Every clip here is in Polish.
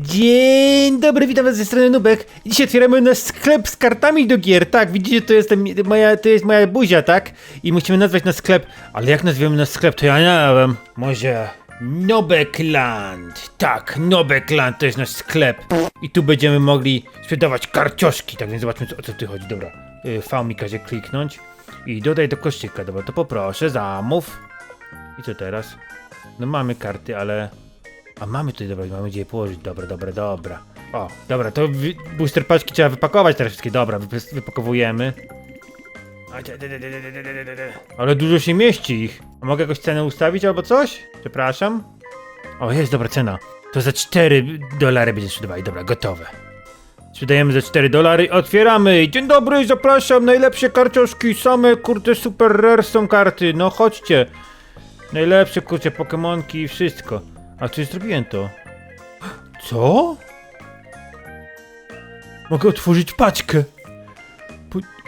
Dzień dobry, witam was ze strony Nubek. Dzisiaj otwieramy nasz sklep z kartami do gier. Tak, widzicie, to jest, moja, to jest moja buzia, tak? I musimy nazwać nasz sklep. Ale jak nazwiemy nasz sklep, to ja nie wiem. Może Nobekland. Tak, Nobekland to jest nasz sklep. I tu będziemy mogli sprzedawać karcioszki. Tak więc zobaczmy, co, o co tu chodzi. Dobra, y, V mi każe kliknąć. I dodaj do koszyka. Dobra, to poproszę, zamów. I co teraz? No mamy karty, ale... A mamy tutaj, dobra, mamy gdzie je położyć. Dobra, dobra, dobra. O, dobra, to booster paczki trzeba wypakować teraz wszystkie. Dobra, wypakowujemy. Ale dużo się mieści ich. A mogę jakąś cenę ustawić albo coś? Przepraszam. O, jest dobra cena. To za 4 dolary będziemy sprzedawali. Dobra, gotowe. Sprzedajemy za 4 dolary, otwieramy! Dzień dobry, zapraszam! Najlepsze karciążki, same kurde super rare są karty, no chodźcie! Najlepsze kurcze pokemonki i wszystko. A czy zrobiłem to? Co? Mogę otworzyć paczkę.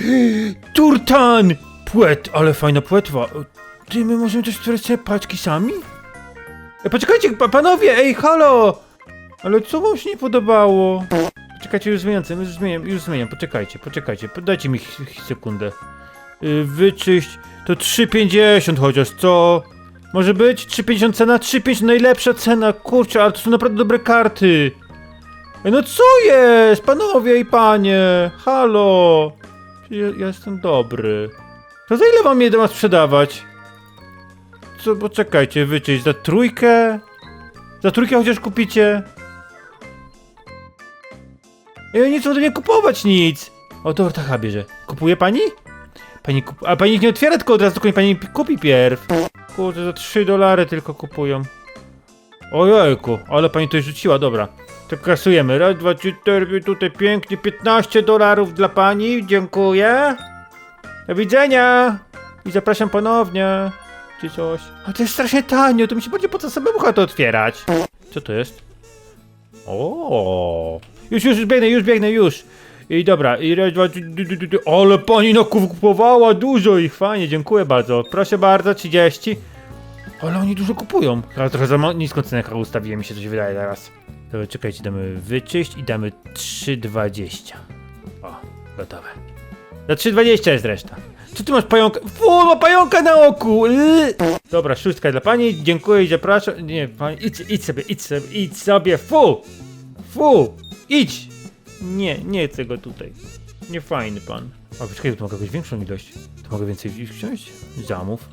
Turtan! Płet, ale fajna płetwa. Ty, my możemy też otworzyć paczki sami? E, poczekajcie, pa panowie, ej, halo! Ale co wam się nie podobało? Poczekajcie, już zmieniam, już zmieniam, już zmieniam, poczekajcie, poczekajcie, dajcie mi sekundę. Y, wyczyść, to 3,50 chociaż, co? Może być? 3,50 cena? 3,50 najlepsza cena, kurczę, ale to są naprawdę dobre karty. No co jest, panowie i panie? Halo! Ja, ja jestem dobry. To za ile wam je ma sprzedawać? Co, poczekajcie, wyczyść, za trójkę? Za trójkę chociaż kupicie? Ej, nie chcą do mnie kupować nic! O, dobra, taka bierze. Kupuje pani? Pani kup... A pani ich nie otwiera, tylko od razu tylko pani kupi pierw. Kurde, za 3 dolary tylko kupują. Ojejku, ale pani to rzuciła, dobra. To kasujemy. Raz, dwa, trzy, cztery, tutaj pięknie. 15 dolarów dla pani, dziękuję. Do widzenia! I zapraszam ponownie. Czy coś. A to jest strasznie tanio, to mi się będzie po co samemu to otwierać. Co to jest? O, Już, już, już biegnę, już biegnę, już. I dobra, i raz, dwa. Ale pani no kupowała dużo ich, fajnie, dziękuję bardzo. Proszę bardzo, 30. Ale oni dużo kupują. Ale trochę za niską cenę ustawiłem, mi się coś wydaje teraz. To czekajcie, damy wyczyść i damy 3,20. O, gotowe. Za 3,20 jest reszta. Co ty masz pająka? Fu, ma pająka na oku! Dobra, szóstka dla pani, dziękuję i zapraszam. Nie, pani, idź, idź sobie, idź sobie, idź sobie, fu! Fu! Idź! Nie, nie chcę go tutaj. Nie fajny pan. O, poczekaj, tu mogę jakąś większą ilość. To mogę więcej wziąć? Zamów.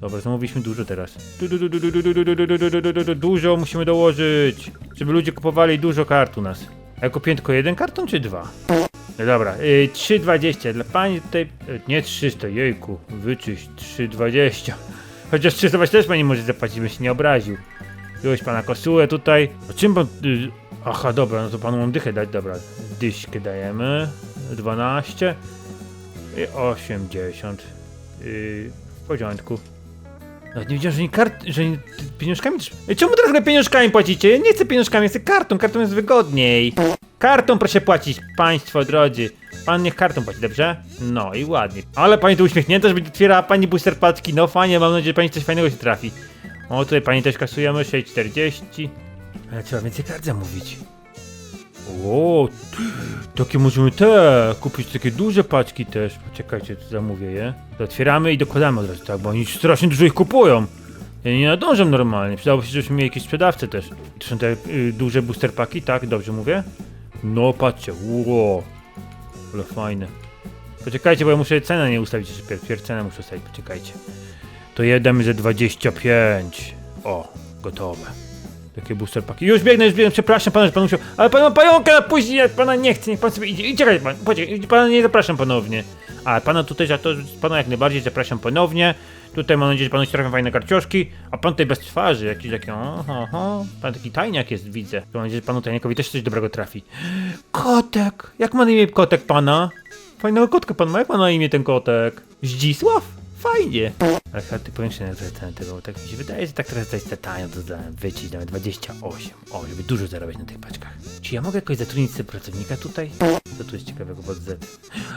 Dobra, zamówiliśmy dużo teraz. Du, du, du, du, du, du, du, du, du, du, du, du, du, du, Dużo musimy dołożyć, żeby ludzie kupowali dużo kart u nas. A ja kupiłem tylko jeden karton czy dwa? No dobra, y, 3,20 dla pani tutaj. y, Nie 300, jejku, wyczyść 3,20. Chociaż 320 też pani może zapłacić, bym się nie obraził. Wziąłeś pana kosułę tutaj. A czym pan. Y, aha, dobra, no to panu mam dychę dać, dobra. Dyśkę dajemy. 12 i 80. Yy, w porządku. No nie wiedziałem, że nie kart, że nie pieniążkami. Ej, Czemu teraz pieniążkami płacicie? Ja nie chcę pieniążkami, chcę kartą, kartą jest wygodniej. Kartą proszę płacić, państwo drodzy. Pan niech kartą płaci, dobrze? No i ładnie. Ale pani tu uśmiechnięta, że będzie otwierała pani booster paczki. No fajnie, mam nadzieję, że pani coś fajnego się trafi. O, tutaj pani też kasujemy, 6,40. Ale trzeba więcej kart zamówić. O, takie możemy te kupić takie duże paczki też. Poczekajcie, tu zamówię je. Otwieramy i dokładamy od razu, tak, bo oni strasznie dużo ich kupują. Ja nie nadążę normalnie. Przydałoby się, żebyśmy mieli jakieś sprzedawcy też. To są te y, duże booster paki, tak? Dobrze mówię? No patrzcie, ło. Ale fajne. Poczekajcie, bo ja muszę cenę nie ustawić jeszcze pierw, pierw cenę muszę ustawić, poczekajcie. To jedemy ze 25. O, gotowe. Takie booster paki. Już biegnę, już biegnę, przepraszam pana, że pan musiał. Ale pan ma pająka na później, jak pana nie chce, niech pan sobie idzie. I czekaj pan, poczekaj, pana nie zapraszam ponownie. A pana tutaj za to, pana jak najbardziej zapraszam ponownie. Tutaj mam nadzieję, że panu się trafią fajne karcioszki. A pan tutaj bez twarzy, jakiś taki, oho, oho. Pan taki tajniak jest, widzę. Mam nadzieję, że panu tajniakowi też coś dobrego trafi. Kotek! Jak ma na imię kotek pana? Fajnego kotka pan ma, jak ma na imię ten kotek? Zdzisław? Fajnie. Ale chyba ty powiększenie trochę ceny tego, bo tak mi się wydaje, że tak teraz jest tanio, to dałem wycić nawet 28. O, żeby dużo zarabiać na tych paczkach. Czy ja mogę jakoś zatrudnić sobie pracownika tutaj? Co tu jest ciekawego pod Z?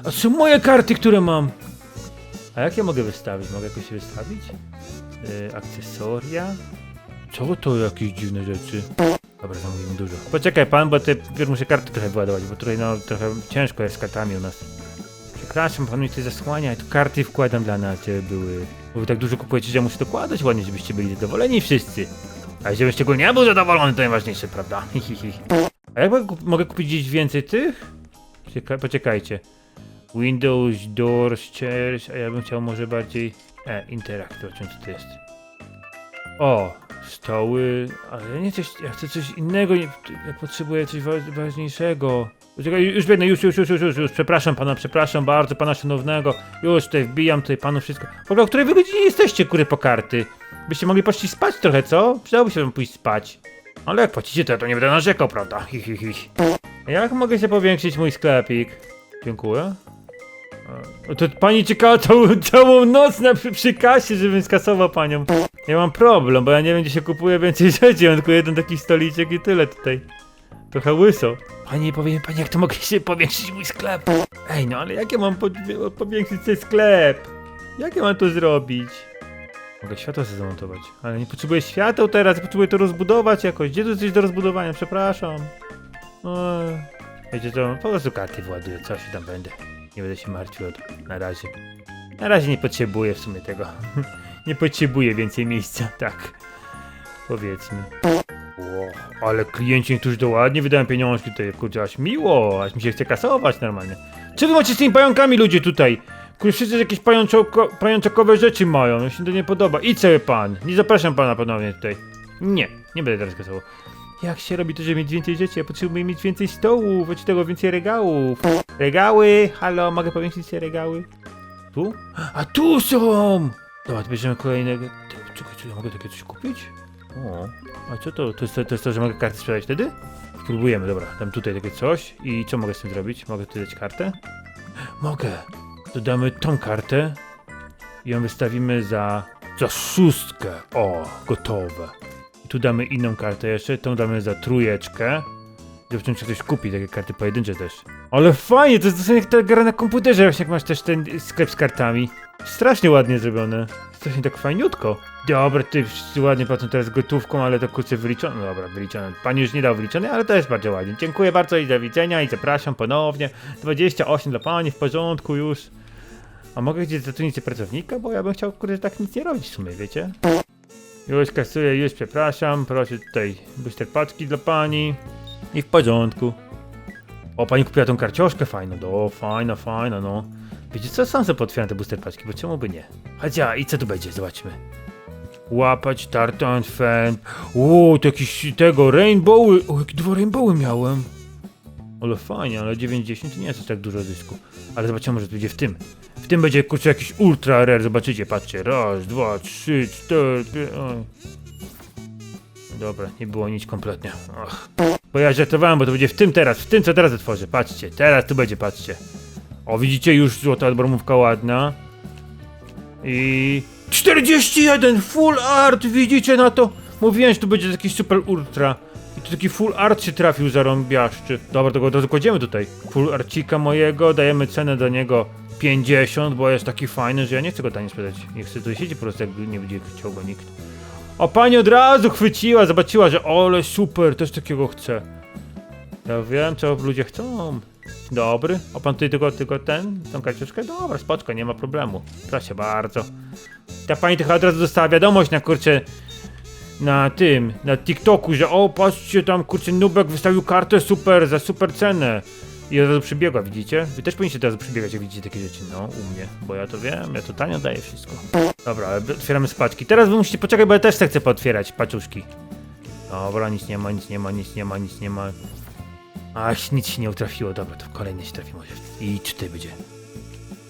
A są moje karty, które mam! A jak ja mogę wystawić? Mogę jakoś wystawić? Yy, akcesoria? Co to jakieś dziwne rzeczy? Dobra, zamówimy dużo. Poczekaj pan, bo ty wiesz, muszę karty trochę wyładować, bo tutaj no trochę ciężko jest z kartami u nas. Przepraszam, pan mi tutaj zasłania, tu karty wkładam dla nas, żeby były. Bo wy tak dużo kupujecie, że muszę dokładać ładnie, żebyście byli zadowoleni wszyscy. A żebym szczególnie ja był zadowolony, to najważniejsze, prawda? Hi. A jak mogę, mogę kupić gdzieś więcej tych? Czeka poczekajcie. Windows, doors, chairs, a ja bym chciał może bardziej... E, interactive, o czym to jest? O, stoły, ale nie coś, ja chcę coś innego, nie, ja potrzebuję coś wa ważniejszego. Już biegnę, już, już, już, już, już, już, przepraszam pana, przepraszam bardzo pana szanownego, już tutaj wbijam tutaj panu wszystko. W ogóle o której wy godzinie jesteście, kury po karty? Byście mogli poszli spać trochę, co? Przydałoby się wam pójść spać. Ale jak płacicie, to ja to nie będę narzekał, prawda? Hi, hi, hi. Jak mogę się powiększyć mój sklepik? Dziękuję. O, to pani czekała całą, całą noc na, przy, przy kasie, żebym skasował panią. Ja mam problem, bo ja nie wiem, gdzie się kupuje więcej rzeczy. Mam tylko jeden taki stoliczek i tyle tutaj. Trochę łyso. Pani, powiem pani, jak to mogę się powiększyć mój sklep? Ej, no ale jak ja mam pod, powiększyć ten sklep? Jak ja mam to zrobić? Mogę światło sobie zamontować, ale nie potrzebuję świateł teraz, potrzebuję to rozbudować jakoś. Gdzie tu coś do rozbudowania? Przepraszam. Oj. Wiecie co, po prostu karty właduję, co się tam będę. Nie będę się martwił od, na razie. Na razie nie potrzebuję w sumie tego. nie potrzebuję więcej miejsca, tak. Powiedzmy. Ło, ale klienci niektórzy to ładnie wydają pieniążki tutaj, kurczę, aż miło, aż mi się chce kasować normalnie. Co wy macie z tymi pająkami ludzie tutaj? Kurczę, wszyscy jakieś pajączoko, pajączakowe rzeczy mają, mi się to nie podoba. Idź sobie pan, nie zapraszam pana ponownie tutaj. Nie, nie będę teraz kasował. Jak się robi to, żeby mieć więcej rzeczy? Ja potrzebuję mieć więcej stołów, od tego więcej regałów. Regały, halo, mogę powiększyć te regały? Tu? A tu są! Dobra, bierzemy kolejnego. Czekaj, czy ja mogę takie coś kupić? O, a co to? To jest to, to jest to, że mogę karty sprzedać wtedy? Spróbujemy, dobra, dam tutaj takie coś i co mogę z tym zrobić? Mogę tutaj dać kartę? Mogę! Dodamy tą kartę i ją wystawimy za, za szóstkę. O, gotowe. I tu damy inną kartę jeszcze, tą damy za trójeczkę. Zobaczymy, czy ktoś kupi takie karty pojedyncze też. Ale fajnie, to jest dosłownie jak ta gra na komputerze, właśnie jak masz też ten sklep z kartami. Strasznie ładnie zrobione. Strasznie tak fajniutko. Dobra, ty ładnie płacą teraz gotówką, ale to kurczę wyliczone. No dobra, wyliczone. Pan już nie dał wyliczone, ale to jest bardzo ładnie. Dziękuję bardzo i do widzenia i zapraszam ponownie. 28 dla pani, w porządku już. A mogę gdzieś zatrudnić pracownika? Bo ja bym chciał, kurde, tak nic nie robić w sumie, wiecie? Już kasuję, już przepraszam. Proszę tutaj booster paczki dla pani. I w porządku. O, pani kupiła tą karcioszkę fajną. Do, fajna, fajna, no. Wiecie co, sam sobie potwieram te booster paczki, bo czemu by nie? Chodź, ja, i co tu będzie? Zobaczmy. Łapać, tartan, fan. O, to jakieś tego, rainbowy. O, jakie dwa rainbowy miałem. Ale fajnie, ale 90 to nie jest tak dużo zysku. Ale zobaczymy, może to będzie w tym. W tym będzie kurczę jakiś ultra rare, zobaczycie, patrzcie. Raz, dwa, trzy, cztery, pięć. Dobra, nie było nic kompletnie. Ach. Bo ja żartowałem, bo to będzie w tym teraz, w tym co teraz otworzę. Patrzcie, teraz tu będzie, patrzcie. O, widzicie, już złota odbromówka ładna. I... 41! Full art! Widzicie na to? Mówiłem, że tu będzie jakiś super ultra. I tu taki full art się trafił zarąbiaszczy. Dobra, to od razu kładziemy tutaj. Full arcika mojego, dajemy cenę do niego 50, bo jest taki fajny, że ja nie chcę go taniej sprzedać. Nie chcę tutaj siedzieć po prostu, jakby nie będzie chciał go nikt. O, pani od razu chwyciła, zobaczyła, że ole super, też takiego chcę. Ja wiem, co ludzie chcą. Dobry. A pan tutaj tylko, tylko ten, tą karciuszkę? Dobra, spoczko, nie ma problemu. Proszę bardzo. Ta pani tylko od razu dostała wiadomość na kurczę na tym, na TikToku, że o, patrzcie tam, kurczę, Nubek wystawił kartę super, za super cenę. I od razu przybiegła, widzicie? Wy też powinniście od razu przybiegać, jak widzicie takie rzeczy, no, u mnie. Bo ja to wiem, ja to tanio daję wszystko. Dobra, otwieramy spaczki. Teraz wy musicie poczekać, bo ja też chcę pootwierać paczuszki. Dobra, nic nie ma, nic nie ma, nic nie ma, nic nie ma. Ach, nic się nie utrafiło, dobra, to kolejny się trafi może. I tutaj będzie.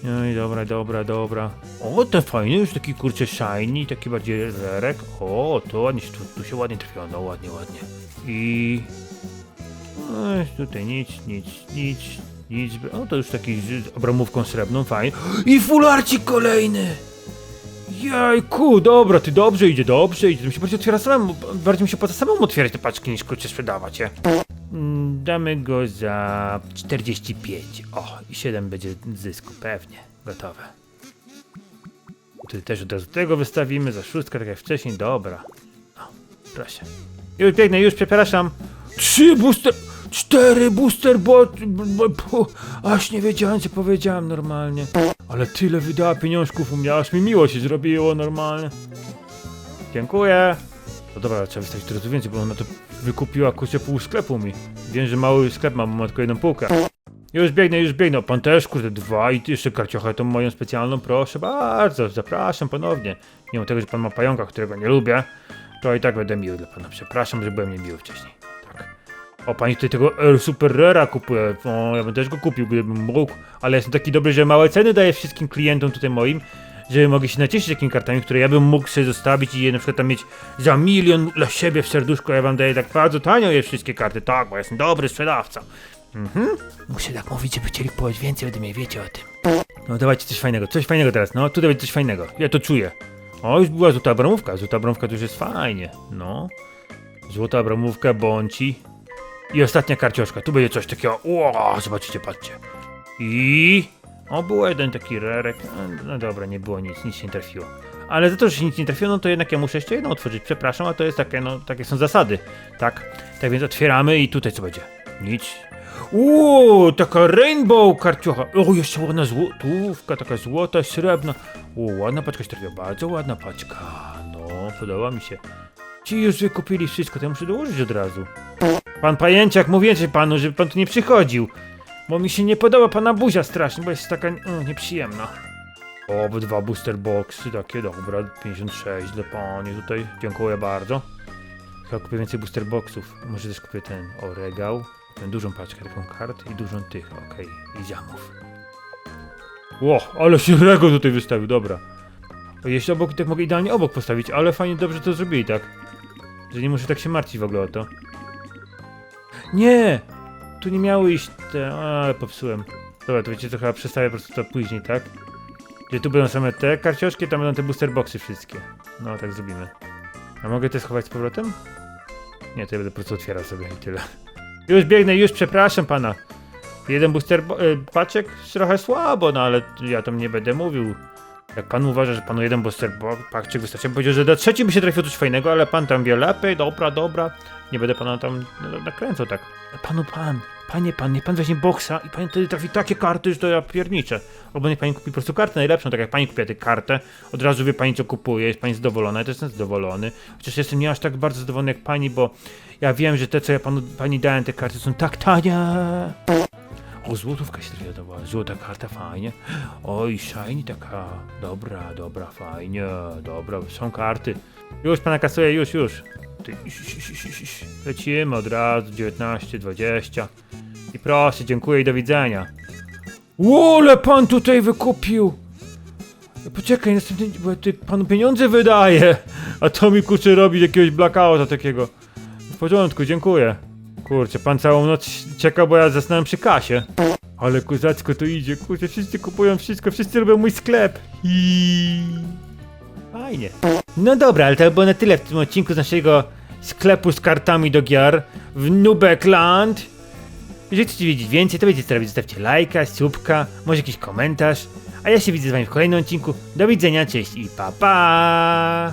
No i dobra, dobra, dobra. O, ten fajny, już taki kurczę shiny, taki bardziej rerek. O, to ładnie, się- tu, tu się ładnie trafiło, no ładnie, ładnie. I... Ech, tutaj nic, nic, nic, nic. O, to już taki z obramówką srebrną, fajnie. I fularcik kolejny! Jajku, dobra, ty dobrze idzie, dobrze idzie. Mi się bardziej otwiera samemu, bardziej mi się opłaca samemu otwierać te paczki niż kurczę sprzedawać je. Damy go za 45. O, i 7 będzie zysku, pewnie. Gotowe. Tu też od razu tego wystawimy za szóstkę, tak jak wcześniej. Dobra. O, proszę. Już biegnę, już, przepraszam. Trzy booster... Cztery booster bot... b- b- pu- Aż nie wiedziałem, co powiedziałem normalnie. Ale tyle wydała pieniążków u mnie, aż mi miło się zrobiło normalnie. Dziękuję. No dobra, trzeba wystawić trochę więcej, bo ona to wykupiła kurczę pół sklepu mi. Wiem, że mały sklep mam, bo ma tylko jedną półkę. Już biegnę, już biegnę. Pan też, kurde, dwa i jeszcze karciochę tą moją specjalną, proszę bardzo, zapraszam ponownie. Mimo tego, że pan ma pająka, którego nie lubię, to i tak będę miły dla pana. Przepraszam, że byłem niemiły wcześniej. Tak. O, pani tutaj tego El Super Rara kupuje. O, ja bym też go kupił, gdybym mógł, ale jestem taki dobry, że małe ceny daję wszystkim klientom tutaj moim, żeby mogli się nacieszyć takimi kartami, które ja bym mógł sobie zostawić i je na przykład tam mieć za milion dla siebie w serduszko. Ja wam daję tak bardzo tanio je wszystkie karty, tak, bo jestem dobry sprzedawca. Mhm. Muszę tak mówić, żeby chcieli kupować więcej ode mnie, wiecie o tym. No dawajcie coś fajnego, coś fajnego teraz, no tutaj będzie coś fajnego, ja to czuję. O, już była złota abramówka, złota abramówka to już jest fajnie, no. Złota abramówka, bąci. I ostatnia karcioszka, tu będzie coś takiego, o, zobaczycie, patrzcie. I... O, był jeden taki rerek, no, no dobra, nie było nic, nic się nie trafiło. Ale za to, że się nic nie trafiło, no to jednak ja muszę jeszcze jedną otworzyć, przepraszam, a to jest takie, no, takie są zasady, tak? Tak więc otwieramy i tutaj co będzie? Nic. Uuu, taka rainbow karciocha. O, jeszcze ładna złotówka, taka złota, srebrna. O, ładna paczka się trafiła, bardzo ładna paczka. No, podoba mi się. Ci już wykupili wszystko, to ja muszę dołożyć od razu. Pan pajęciak, mówię panu, żeby pan tu nie przychodził. Bo mi się nie podoba pana buzia strasznie, bo jest taka mm, nieprzyjemna. Obydwa booster boxy, takie dobra, 56 dla pani tutaj, dziękuję bardzo. Chyba kupię więcej booster boxów, może też kupię ten, o, regał. Tę dużą paczkę taką kart i dużą tych, okej, i ziamów. Ło, ale się Rego tutaj wystawił, dobra. Jeszcze obok, tak mogę idealnie obok postawić, ale fajnie, dobrze to zrobili, tak? Że nie muszę tak się martwić w ogóle o to. Nie! Tu nie miały iść te... A, popsułem. Dobra, to wiecie co, chyba przestawię po prostu to później, tak? Gdzie tu będą same te karcioszki, tam będą te booster boxy wszystkie. No, tak zrobimy. A mogę te schować z powrotem? Nie, to ja będę po prostu otwierał sobie i tyle. Już biegnę, już przepraszam pana. Jeden booster bo- y, paczek trochę słabo, no ale ja tam nie będę mówił. Jak pan uważa, że panu jeden booster bo- paczek wystarczy, powiedział, że do trzeci by się trafiło coś fajnego, ale pan tam wie lepiej, dobra, dobra. Nie będę pana tam nakręcał tak. Panu pan, panie pan, niech pan weźmie boksa i pan wtedy trafi takie karty, że to ja pierniczę. Albo niech pani kupi po prostu kartę najlepszą, tak jak pani kupi tę kartę, od razu wie pani co kupuje, jest pani zadowolona, ja też jestem zadowolony. Chociaż jestem nie aż tak bardzo zadowolony jak pani, bo ja wiem, że te co ja panu, pani dałem, te karty są tak tanie. O, złotówka się trafiła, złota karta, fajnie. Oj, shiny taka, dobra, dobra, fajnie, dobra, są karty. Już pana kasuję, już, już. Ty, iś, iś, iś, iś. Lecimy od razu, 19, 20. I proszę, dziękuję i do widzenia. Łole, pan tutaj wykupił! Poczekaj, następny, bo ty panu pieniądze wydaje, a to mi kurczę robi jakiegoś blackouta takiego. W porządku, dziękuję. Kurczę, pan całą noc czekał, bo ja zasnąłem przy kasie. Ale kozacko to idzie, kurczę, wszyscy kupują wszystko, wszyscy robią mój sklep. I Fajnie. No dobra, ale to było na tyle w tym odcinku z naszego sklepu z kartami do gier w Nubekland. Jeżeli chcecie wiedzieć więcej, to wiecie co robić. Zostawcie lajka, subka, może jakiś komentarz. A ja się widzę z wami w kolejnym odcinku. Do widzenia, cześć i pa pa!